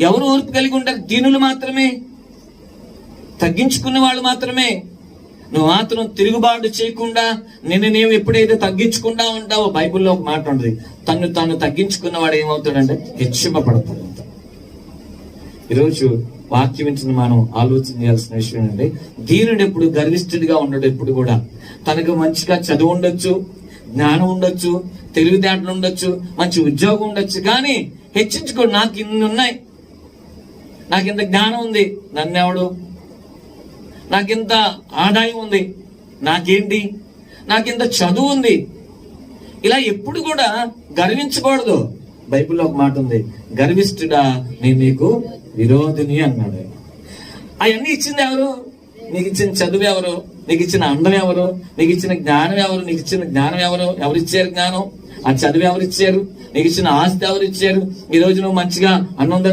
ఎవరు ఓర్పు కలిగి ఉంటారు దీనులు మాత్రమే. తగ్గించుకున్న వాళ్ళు మాత్రమే. నువ్వు మాత్రం తిరుగుబాటు చేయకుండా నిన్ను నేను ఎప్పుడైతే తగ్గించుకుంటా ఉంటావో బైబిల్లో ఒక మాట ఉంటుంది. తను తను తగ్గించుకున్న వాడు ఏమవుతాడంటే హెచ్చింపబడతాడు ఈరోజు వాక్యం ఇచ్చిన మనం ఆలోచన చేయాల్సిన విషయం ఏంటంటే దీనుడు ఎప్పుడు గర్విష్ఠుడిగా ఉండడు ఎప్పుడు కూడా. తనకు మంచిగా చదువు ఉండొచ్చు జ్ఞానం ఉండొచ్చు తెలివితేటలు ఉండొచ్చు మంచి ఉద్యోగం ఉండొచ్చు కానీ హెచ్చించుకోడు నాకు ఇన్ని ఉన్నాయి. నాకు ఇంత జ్ఞానం ఉంది నన్నెవడు? నాకింత ఆదాయం ఉంది నాకేంటి? నాకింత చదువు ఉంది. ఇలా ఎప్పుడు కూడా గర్వించకూడదు. బైబిల్లో ఒక మాట ఉంది గర్విష్ఠుడా నేను నీకు విరోధిని అన్నాడు. అవన్నీ ఇచ్చింది ఎవరు? నీకు ఇచ్చిన చదువు ఎవరు? నీకు ఇచ్చిన అందం ఎవరు? నీకు ఇచ్చిన జ్ఞానం ఎవరు? నీకు ఇచ్చిన జ్ఞానం ఎవరు? ఎవరు ఇచ్చారు జ్ఞానం? ఆ చదువు ఎవరు ఇచ్చారు? నీకు ఇచ్చిన ఆస్తి ఎవరు ఇచ్చారు? ఈ రోజు నువ్వు మంచిగా అన్నం